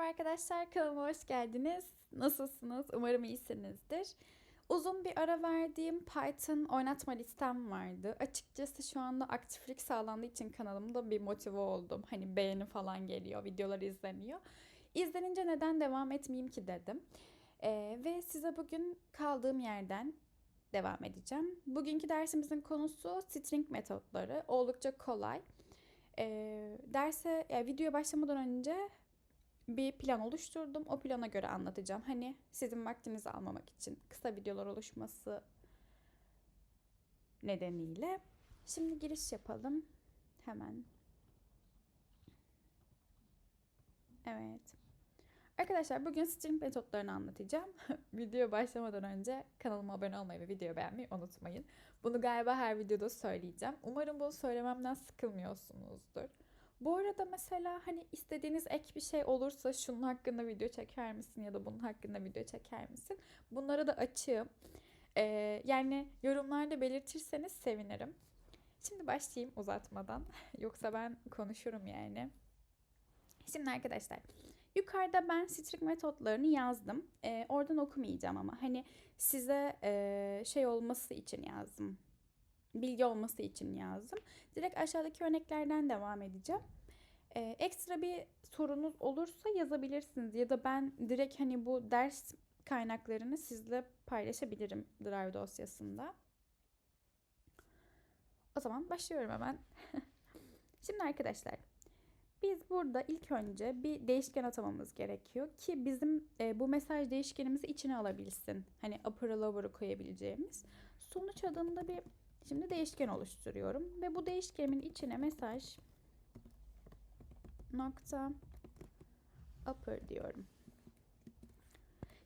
Merhaba arkadaşlar, kanalıma hoş geldiniz. Nasılsınız? Umarım iyisinizdir. Uzun bir ara verdiğim Python oynatma listem vardı. Açıkçası şu anda aktiflik sağlandığı için kanalımda bir motive oldum. Hani beğeni falan geliyor, videolar izleniyor. İzlenince neden devam etmeyeyim ki dedim. Ee, ve size bugün kaldığım yerden devam edeceğim. Bugünkü dersimizin konusu string metotları. Oldukça kolay. Ee, derse, yani videoya başlamadan önce bir plan oluşturdum. O plana göre anlatacağım. Hani sizin vaktinizi almamak için kısa videolar oluşması nedeniyle. Şimdi giriş yapalım. Hemen. Evet. Arkadaşlar bugün string metotlarını anlatacağım. Video başlamadan önce kanalıma abone olmayı ve videoyu beğenmeyi unutmayın. Bunu galiba her videoda söyleyeceğim. Umarım bunu söylememden sıkılmıyorsunuzdur. Bu arada mesela hani istediğiniz ek bir şey olursa şunun hakkında video çeker misin ya da bunun hakkında video çeker misin? Bunlara da açığım. Ee, yani yorumlarda belirtirseniz sevinirim. Şimdi başlayayım uzatmadan. Yoksa ben konuşurum yani. Şimdi arkadaşlar yukarıda ben string metotlarını yazdım. Ee, oradan okumayacağım ama hani size e, şey olması için yazdım bilgi olması için yazdım. Direkt aşağıdaki örneklerden devam edeceğim. Ee, ekstra bir sorunuz olursa yazabilirsiniz ya da ben direkt hani bu ders kaynaklarını sizle paylaşabilirim Drive dosyasında. O zaman başlıyorum hemen. Şimdi arkadaşlar biz burada ilk önce bir değişken atamamız gerekiyor ki bizim e, bu mesaj değişkenimizi içine alabilsin. Hani upper'ı lower'ı koyabileceğimiz. Sonuç adında bir Şimdi değişken oluşturuyorum ve bu değişkenimin içine mesaj nokta upper diyorum.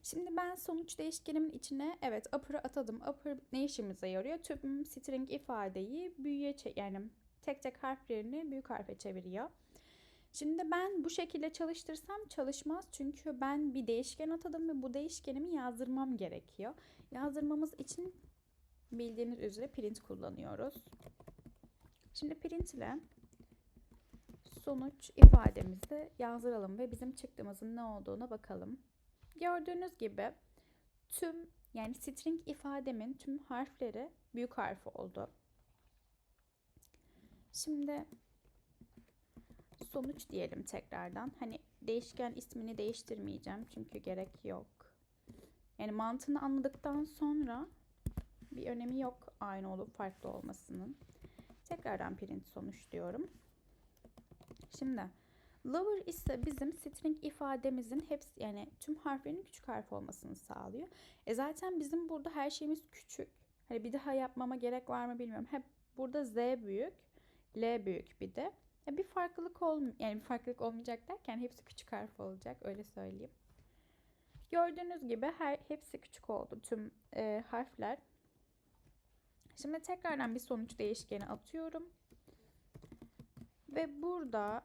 Şimdi ben sonuç değişkenimin içine evet upper'ı atadım. Upper ne işimize yarıyor? Tüm string ifadeyi büyüye yani tek tek harflerini büyük harfe çeviriyor. Şimdi ben bu şekilde çalıştırsam çalışmaz. Çünkü ben bir değişken atadım ve bu değişkenimi yazdırmam gerekiyor. Yazdırmamız için bildiğiniz üzere print kullanıyoruz. Şimdi print ile sonuç ifademizi yazdıralım ve bizim çıktığımızın ne olduğuna bakalım. Gördüğünüz gibi tüm yani string ifademin tüm harfleri büyük harf oldu. Şimdi sonuç diyelim tekrardan. Hani değişken ismini değiştirmeyeceğim çünkü gerek yok. Yani mantığını anladıktan sonra bir önemi yok aynı olup farklı olmasının. Tekrardan print sonuç diyorum. Şimdi lower ise bizim string ifademizin hepsi yani tüm harflerin küçük harf olmasını sağlıyor. E zaten bizim burada her şeyimiz küçük. Hani bir daha yapmama gerek var mı bilmiyorum. Hep burada Z büyük, L büyük bir de. E bir farklılık olm yani bir farklılık olmayacak derken hepsi küçük harf olacak öyle söyleyeyim. Gördüğünüz gibi her hepsi küçük oldu tüm e, harfler. Şimdi tekrardan bir sonuç değişkeni atıyorum. Ve burada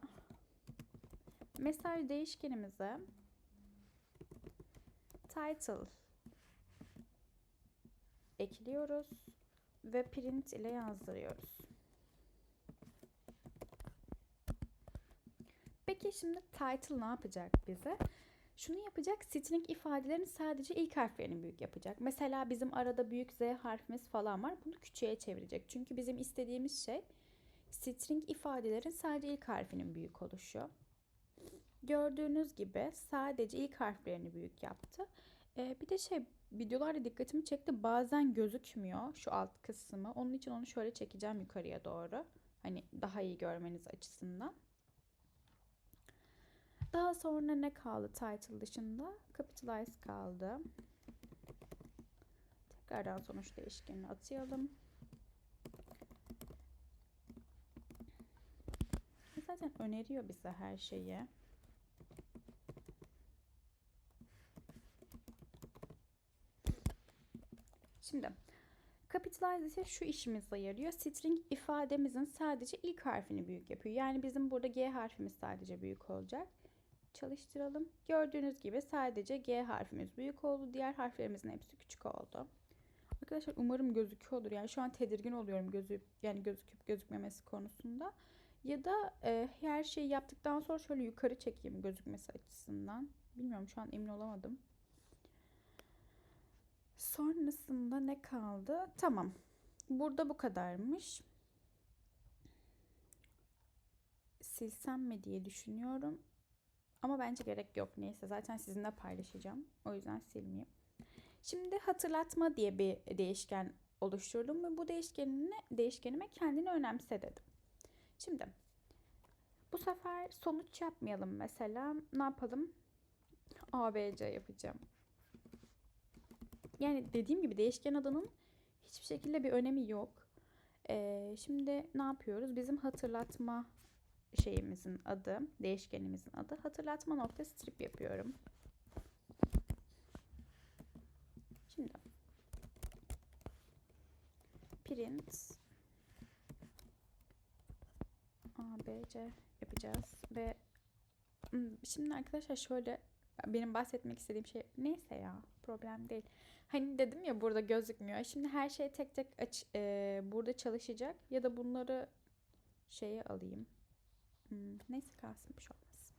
mesaj değişkenimize title ekliyoruz ve print ile yazdırıyoruz. Peki şimdi title ne yapacak bize? Şunu yapacak, string ifadelerin sadece ilk harflerini büyük yapacak. Mesela bizim arada büyük Z harfimiz falan var. Bunu küçüğe çevirecek. Çünkü bizim istediğimiz şey string ifadelerin sadece ilk harfinin büyük oluşu. Gördüğünüz gibi sadece ilk harflerini büyük yaptı. Ee, bir de şey videolarda dikkatimi çekti. Bazen gözükmüyor şu alt kısmı. Onun için onu şöyle çekeceğim yukarıya doğru. Hani daha iyi görmeniz açısından. Daha sonra ne kaldı title dışında? Capitalize kaldı. Tekrardan sonuç değişkenini atayalım. Zaten öneriyor bize her şeyi. Şimdi Capitalize ise şu işimize yarıyor. String ifademizin sadece ilk harfini büyük yapıyor. Yani bizim burada G harfimiz sadece büyük olacak çalıştıralım. Gördüğünüz gibi sadece G harfimiz büyük oldu. Diğer harflerimizin hepsi küçük oldu. Arkadaşlar umarım gözüküyordur. Yani şu an tedirgin oluyorum gözü yani gözüküp gözükmemesi konusunda. Ya da e, her şeyi yaptıktan sonra şöyle yukarı çekeyim gözükmesi açısından. Bilmiyorum şu an emin olamadım. Sonrasında ne kaldı? Tamam. Burada bu kadarmış. Silsem mi diye düşünüyorum. Ama bence gerek yok. Neyse zaten sizinle paylaşacağım. O yüzden silmeyeyim. Şimdi hatırlatma diye bir değişken oluşturdum ve bu değişkenine, değişkenime kendini önemse dedim. Şimdi bu sefer sonuç yapmayalım mesela. Ne yapalım? ABC yapacağım. Yani dediğim gibi değişken adının hiçbir şekilde bir önemi yok. Ee, şimdi ne yapıyoruz? Bizim hatırlatma şeyimizin adı, değişkenimizin adı hatırlatma nokta strip yapıyorum. Şimdi print ABC yapacağız ve hmm, şimdi arkadaşlar şöyle benim bahsetmek istediğim şey neyse ya problem değil. Hani dedim ya burada gözükmüyor. Şimdi her şey tek tek aç, e, burada çalışacak ya da bunları şeye alayım. Hmm, neyse kalsın bir şey olmaz.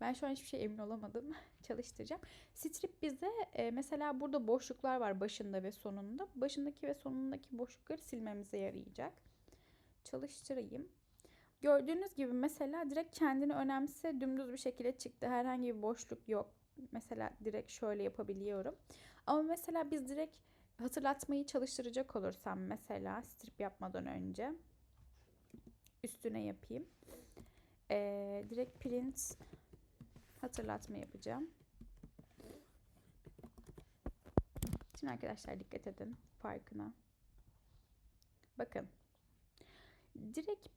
Ben şu an hiçbir şey emin olamadım. Çalıştıracağım. Strip bize e, mesela burada boşluklar var başında ve sonunda. Başındaki ve sonundaki boşlukları silmemize yarayacak. Çalıştırayım. Gördüğünüz gibi mesela direkt kendini önemse dümdüz bir şekilde çıktı. Herhangi bir boşluk yok. Mesela direkt şöyle yapabiliyorum. Ama mesela biz direkt hatırlatmayı çalıştıracak olursam mesela strip yapmadan önce üstüne yapayım. Ee, direkt print hatırlatma yapacağım. Şimdi arkadaşlar dikkat edin farkına. Bakın. Direkt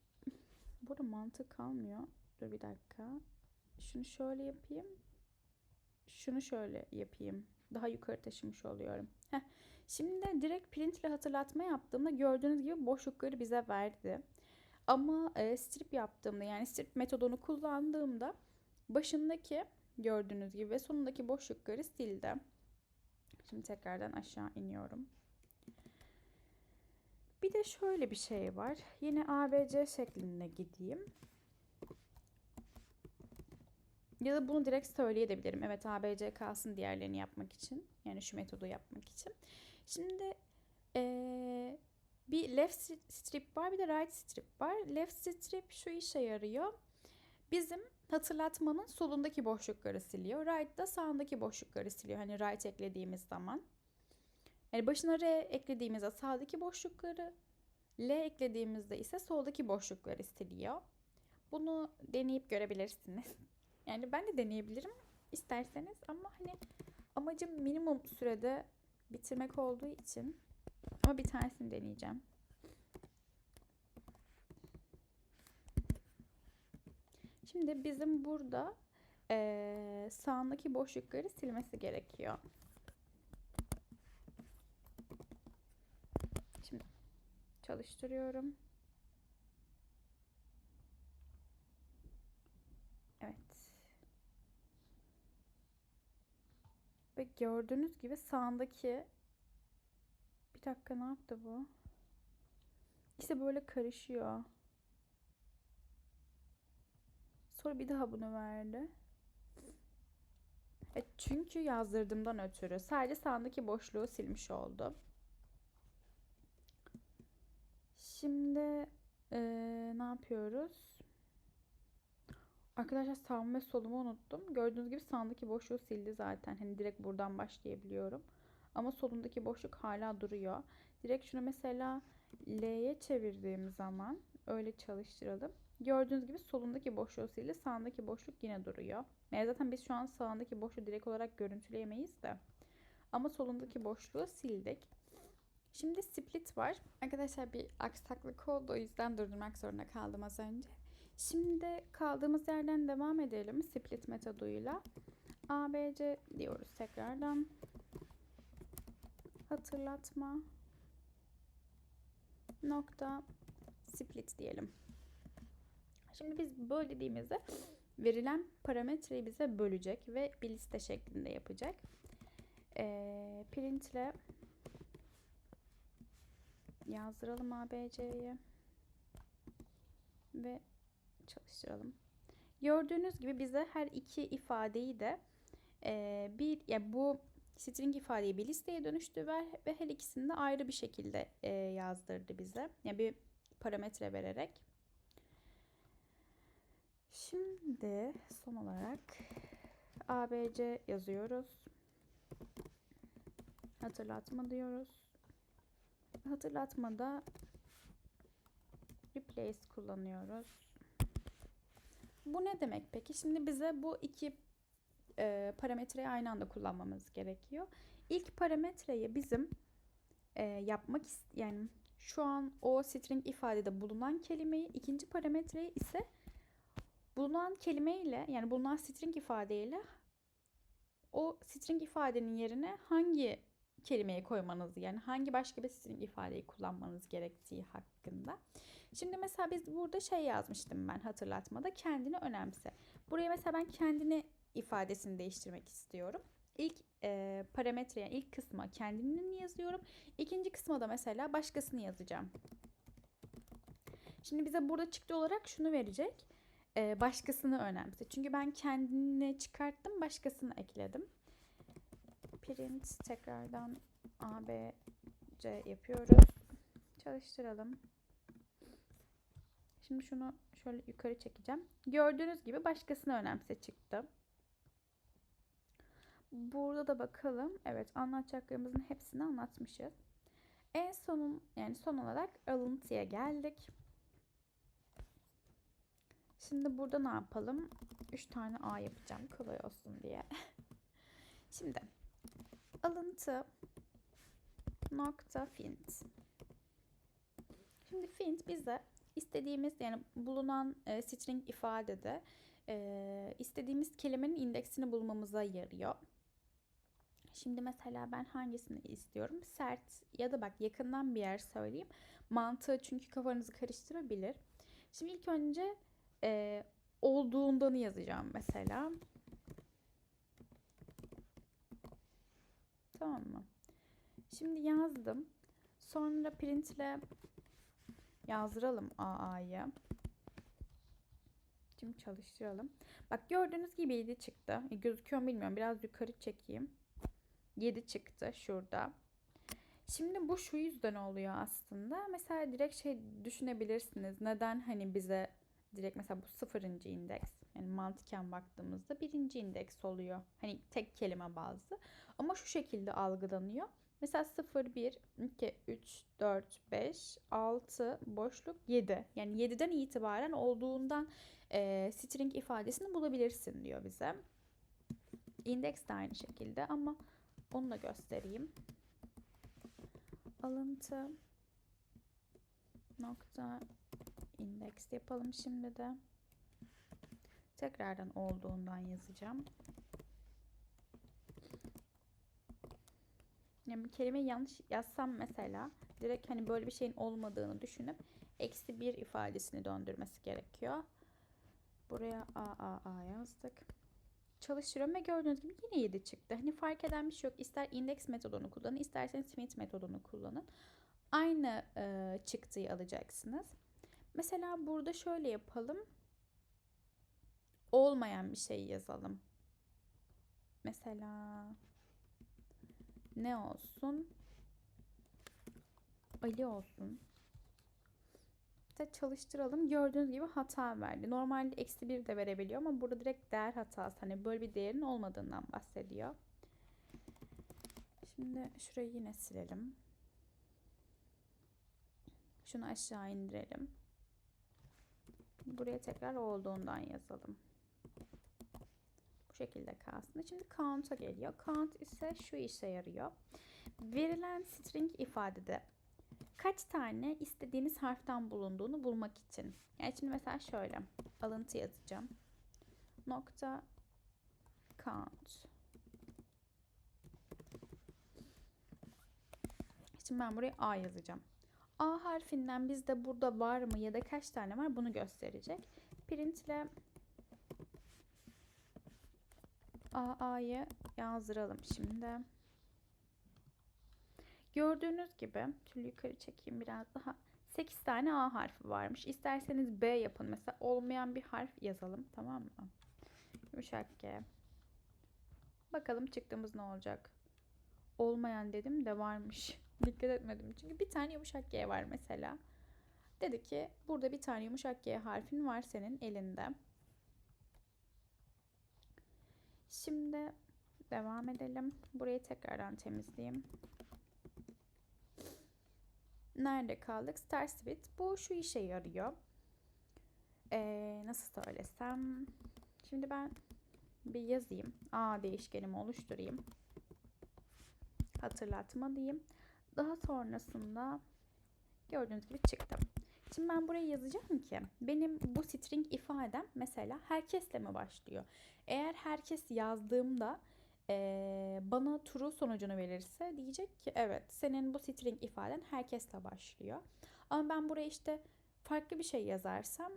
burada mantık kalmıyor. Dur bir dakika. Şunu şöyle yapayım. Şunu şöyle yapayım. Daha yukarı taşımış oluyorum. Heh. Şimdi direkt print ile hatırlatma yaptığımda gördüğünüz gibi boşlukları bize verdi. Ama e, strip yaptığımda yani strip metodunu kullandığımda başındaki gördüğünüz gibi ve sonundaki boşlukları sildi. Şimdi tekrardan aşağı iniyorum. Bir de şöyle bir şey var. Yine ABC şeklinde gideyim. Ya da bunu direkt söyleyebilirim. Evet ABC kalsın diğerlerini yapmak için. Yani şu metodu yapmak için. Şimdi ee, bir left strip var bir de right strip var. Left strip şu işe yarıyor. Bizim hatırlatmanın solundaki boşlukları siliyor. Right da sağındaki boşlukları siliyor. Hani right eklediğimiz zaman. Yani başına R eklediğimizde sağdaki boşlukları, L eklediğimizde ise soldaki boşlukları siliyor. Bunu deneyip görebilirsiniz. Yani ben de deneyebilirim isterseniz ama hani amacım minimum sürede bitirmek olduğu için ama bir tanesini deneyeceğim. Şimdi bizim burada e, sağındaki boşlukları silmesi gerekiyor. Şimdi çalıştırıyorum. Evet. Ve gördüğünüz gibi sağındaki bir dakika ne yaptı bu? İşte böyle karışıyor. Sonra bir daha bunu verdi. E çünkü yazdırdığımdan ötürü sadece sağındaki boşluğu silmiş oldu. Şimdi e, ne yapıyoruz? Arkadaşlar sağım ve solumu unuttum. Gördüğünüz gibi sağındaki boşluğu sildi zaten. Hani direkt buradan başlayabiliyorum. Ama solundaki boşluk hala duruyor. Direkt şunu mesela L'ye çevirdiğim zaman öyle çalıştıralım. Gördüğünüz gibi solundaki boşluğu sildi. Sağındaki boşluk yine duruyor. Yani zaten biz şu an sağındaki boşluğu direkt olarak görüntüleyemeyiz de. Ama solundaki boşluğu sildik. Şimdi split var. Arkadaşlar bir aksaklık oldu. O yüzden durdurmak zorunda kaldım az önce. Şimdi kaldığımız yerden devam edelim. Split metoduyla. ABC diyoruz tekrardan. Hatırlatma. Nokta. Split diyelim. Şimdi biz böyle dediğimizde verilen parametreyi bize bölecek ve bir liste şeklinde yapacak. Ee, print ile yazdıralım ABC'ye ve Çalıştıralım. Gördüğünüz gibi bize her iki ifadeyi de e, bir ya bu string ifadeyi bir listeye dönüştürdü ve her ikisini de ayrı bir şekilde e, yazdırdı bize. Yani bir parametre vererek. Şimdi son olarak ABC yazıyoruz. Hatırlatma diyoruz. Hatırlatmada replace kullanıyoruz. Bu ne demek peki? Şimdi bize bu iki e, parametreyi aynı anda kullanmamız gerekiyor. İlk parametreyi bizim e, yapmak yani şu an o string ifadede bulunan kelimeyi, ikinci parametreyi ise bulunan kelimeyle yani bulunan string ifadeyle o string ifadenin yerine hangi kelimeyi koymanız yani hangi başka bir string ifadeyi kullanmanız gerektiği hakkında. Şimdi mesela biz burada şey yazmıştım ben hatırlatmada kendini önemse. Buraya mesela ben kendini ifadesini değiştirmek istiyorum. İlk e, parametre yani ilk kısma kendini yazıyorum. İkinci kısma da mesela başkasını yazacağım. Şimdi bize burada çıktı olarak şunu verecek. E, başkasını önemse. Çünkü ben kendini çıkarttım başkasını ekledim. Print tekrardan A, B, C yapıyoruz. Çalıştıralım. Şimdi şunu şöyle yukarı çekeceğim. Gördüğünüz gibi başkasını önemse çıktı. Burada da bakalım. Evet anlatacaklarımızın hepsini anlatmışız. En sonun yani son olarak alıntıya geldik. Şimdi burada ne yapalım? 3 tane A yapacağım kolay olsun diye. Şimdi alıntı nokta fint. Şimdi fint bize istediğimiz yani bulunan e, string ifadede e, istediğimiz kelimenin indeksini bulmamıza yarıyor. Şimdi mesela ben hangisini istiyorum? Sert ya da bak yakından bir yer söyleyeyim. Mantığı çünkü kafanızı karıştırabilir. Şimdi ilk önce e, olduğundanı yazacağım mesela. Tamam mı? Şimdi yazdım. Sonra printle yazdıralım AA'yı. Şimdi çalıştıralım. Bak gördüğünüz gibi 7 çıktı. E, gözüküyor mu bilmiyorum. Biraz yukarı çekeyim. 7 çıktı şurada. Şimdi bu şu yüzden oluyor aslında. Mesela direkt şey düşünebilirsiniz. Neden hani bize direkt mesela bu sıfırıncı indeks yani mantıken baktığımızda birinci indeks oluyor. Hani tek kelime bazlı. Ama şu şekilde algılanıyor. Mesela 0, 1, 2, 3, 4, 5, 6, boşluk 7. Yani 7'den itibaren olduğundan e, string ifadesini bulabilirsin diyor bize. Indeks de aynı şekilde ama onu da göstereyim. Alıntı nokta indeks yapalım şimdi de. Tekrardan olduğundan yazacağım. Yani bir kelimeyi yanlış yazsam mesela direkt hani böyle bir şeyin olmadığını düşünüp eksi bir ifadesini döndürmesi gerekiyor. Buraya a a a yazdık. Çalıştırıyorum ve gördüğünüz gibi yine 7 çıktı. Hani fark eden bir şey yok. İster index metodunu kullanın, isterseniz Smith metodunu kullanın. Aynı e, çıktıyı alacaksınız. Mesela burada şöyle yapalım. Olmayan bir şey yazalım. Mesela ne olsun? Ali olsun. İşte çalıştıralım. Gördüğünüz gibi hata verdi. Normalde eksi bir de verebiliyor ama burada direkt değer hatası. Hani böyle bir değerin olmadığından bahsediyor. Şimdi şurayı yine silelim. Şunu aşağı indirelim. Buraya tekrar olduğundan yazalım. Bu şekilde kalsın. Şimdi count'a geliyor. Count ise şu işe yarıyor. Verilen string ifadede kaç tane istediğiniz harften bulunduğunu bulmak için. Yani şimdi mesela şöyle alıntı yazacağım. Nokta count. Şimdi ben buraya A yazacağım. A harfinden bizde burada var mı ya da kaç tane var bunu gösterecek. Print ile AA'yı yazdıralım şimdi. Gördüğünüz gibi şöyle yukarı çekeyim biraz daha. 8 tane A harfi varmış. İsterseniz B yapın. Mesela olmayan bir harf yazalım. Tamam mı? Yumuşak G. Bakalım çıktığımız ne olacak? Olmayan dedim de varmış. Dikkat etmedim. Çünkü bir tane yumuşak G var mesela. Dedi ki burada bir tane yumuşak G harfin var senin elinde. Şimdi devam edelim. Burayı tekrardan temizleyeyim. Nerede kaldık? Star Split. Bu şu işe yarıyor. Ee, nasıl söylesem. Şimdi ben bir yazayım. A değişkenimi oluşturayım. Hatırlatma diyeyim. Daha sonrasında gördüğünüz gibi çıktım. Şimdi ben buraya yazacağım ki benim bu string ifadem mesela herkesle mi başlıyor? Eğer herkes yazdığımda bana true sonucunu verirse diyecek ki evet senin bu string ifaden herkesle başlıyor. Ama ben buraya işte farklı bir şey yazarsam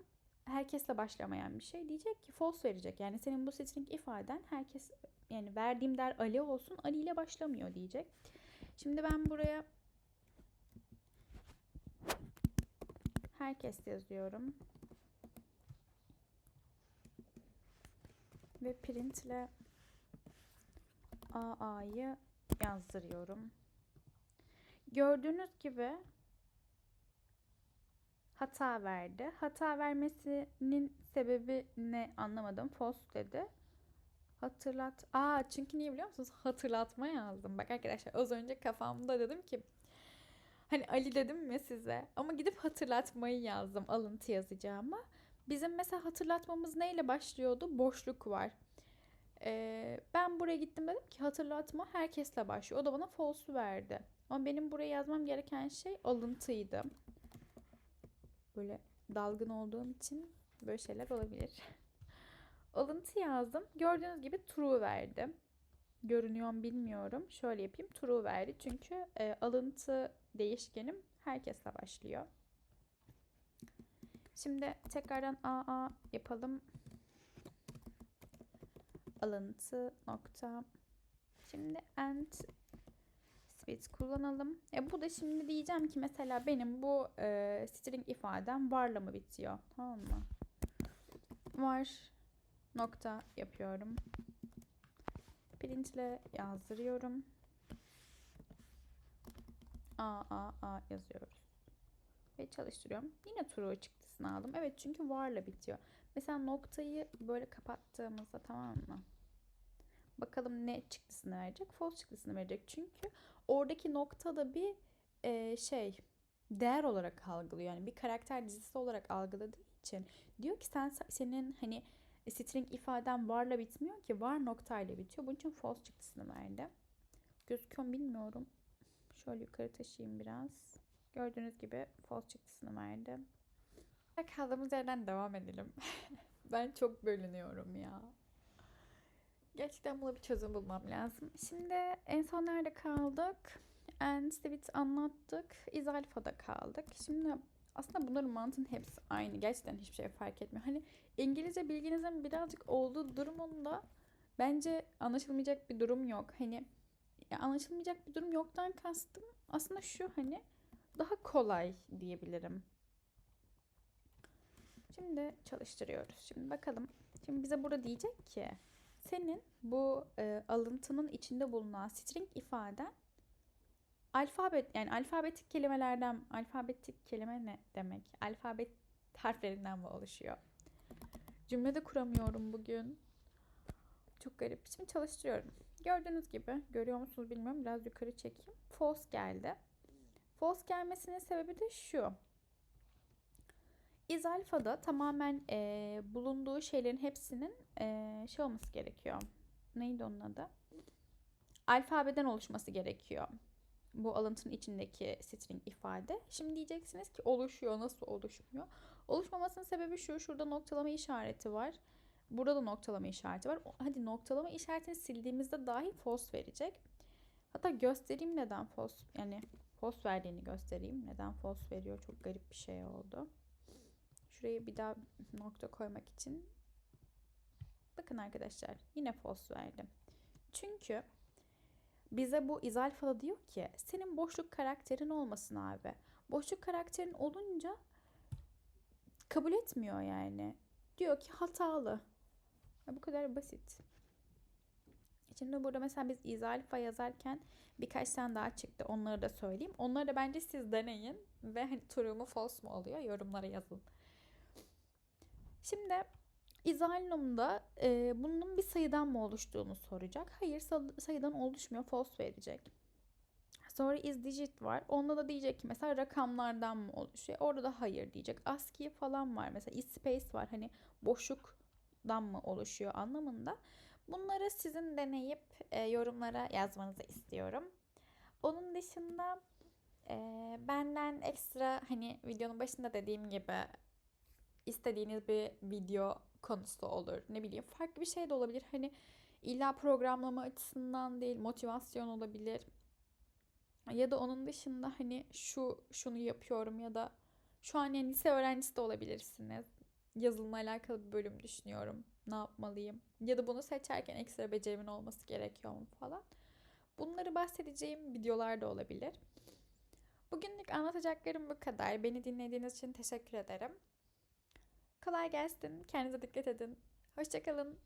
herkesle başlamayan bir şey diyecek ki false verecek. Yani senin bu string ifaden herkes yani verdiğim der Ali olsun Ali ile başlamıyor diyecek. Şimdi ben buraya herkes yazıyorum. Ve print ile AA'yı yazdırıyorum. Gördüğünüz gibi hata verdi. Hata vermesinin sebebi ne anlamadım. False dedi. Hatırlat. Aa çünkü niye biliyor musunuz? Hatırlatma yazdım. Bak arkadaşlar az önce kafamda dedim ki hani Ali dedim mi size? Ama gidip hatırlatmayı yazdım alıntı yazacağıma. Bizim mesela hatırlatmamız neyle başlıyordu? Boşluk var. Ee, ben buraya gittim dedim ki hatırlatma herkesle başlıyor. O da bana false verdi. Ama benim buraya yazmam gereken şey alıntıydı. Böyle dalgın olduğum için böyle şeyler olabilir. Alıntı yazdım. Gördüğünüz gibi true verdi. Görünüyor mu bilmiyorum. Şöyle yapayım. True verdi. Çünkü e, alıntı değişkenim herkesle başlıyor. Şimdi tekrardan AA yapalım alıntı nokta. Şimdi and split kullanalım. E bu da şimdi diyeceğim ki mesela benim bu e, string ifadem varla mı bitiyor? Tamam mı? Var nokta yapıyorum. Printle yazdırıyorum. A A A yazıyoruz. Ve çalıştırıyorum. Yine true çıktısını aldım. Evet çünkü varla bitiyor. Mesela noktayı böyle kapattığımızda tamam mı? Bakalım ne çıktısını verecek? False çıktısını verecek. Çünkü oradaki nokta da bir e, şey değer olarak algılıyor. Yani bir karakter dizisi olarak algıladığı için diyor ki sen senin hani string ifaden varla bitmiyor ki var noktayla bitiyor. Bunun için false çıktısını verdi. Gözüküyor mu bilmiyorum. Şöyle yukarı taşıyayım biraz. Gördüğünüz gibi false çıktısını verdi. Kaldığımız yerden devam edelim. ben çok bölünüyorum ya. Gerçekten buna bir çözüm bulmam lazım. Şimdi en son nerede kaldık? And Stevit anlattık. Is Alpha'da kaldık. Şimdi aslında bunların mantığın hepsi aynı. Gerçekten hiçbir şey fark etmiyor. Hani İngilizce bilginizin birazcık olduğu durumunda bence anlaşılmayacak bir durum yok. Hani ya anlaşılmayacak bir durum yoktan kastım aslında şu hani daha kolay diyebilirim. Şimdi çalıştırıyoruz. Şimdi bakalım. Şimdi bize burada diyecek ki senin bu e, alıntının içinde bulunan string ifaden alfabet yani alfabetik kelimelerden alfabetik kelime ne demek? Alfabet harflerinden mi oluşuyor? Cümlede kuramıyorum bugün. Çok garip. Şimdi çalıştırıyorum. Gördüğünüz gibi görüyor musunuz bilmiyorum. Biraz yukarı çekeyim. False geldi. False gelmesinin sebebi de şu. Is alfada tamamen e, bulunduğu şeylerin hepsinin e, şey olması gerekiyor. Neydi onun adı? Alfabeden oluşması gerekiyor. Bu alıntının içindeki string ifade. Şimdi diyeceksiniz ki oluşuyor. Nasıl oluşmuyor? Oluşmamasının sebebi şu. Şurada noktalama işareti var. Burada da noktalama işareti var. Hadi noktalama işaretini sildiğimizde dahi false verecek. Hatta göstereyim neden false yani false verdiğini göstereyim. Neden false veriyor? Çok garip bir şey oldu. Şuraya bir daha nokta koymak için. Bakın arkadaşlar yine false verdim. Çünkü bize bu izalfada diyor ki senin boşluk karakterin olmasın abi. boşluk karakterin olunca kabul etmiyor yani. Diyor ki hatalı. Ya bu kadar basit. Şimdi burada mesela biz İza Alfa yazarken birkaç tane daha çıktı. Onları da söyleyeyim. Onları da bence siz deneyin. Ve hani true mu false mu oluyor yorumlara yazın. Şimdi İzalium'da e, bunun bir sayıdan mı oluştuğunu soracak. Hayır sa- sayıdan oluşmuyor. False verecek. Sonra is digit var. Onda da diyecek ki mesela rakamlardan mı oluşuyor? Orada da hayır diyecek. ASCII falan var. Mesela is space var. Hani boşluktan mı oluşuyor anlamında. Bunları sizin deneyip e, yorumlara yazmanızı istiyorum. Onun dışında e, benden ekstra hani videonun başında dediğim gibi istediğiniz bir video konusu olur. Ne bileyim farklı bir şey de olabilir. Hani illa programlama açısından değil motivasyon olabilir. Ya da onun dışında hani şu şunu yapıyorum ya da şu an yani lise öğrencisi de olabilirsiniz. Yazılımla alakalı bir bölüm düşünüyorum. Ne yapmalıyım? Ya da bunu seçerken ekstra becerimin olması gerekiyor mu falan. Bunları bahsedeceğim videolar da olabilir. Bugünlük anlatacaklarım bu kadar. Beni dinlediğiniz için teşekkür ederim. Kolay gelsin. Kendinize dikkat edin. Hoşçakalın.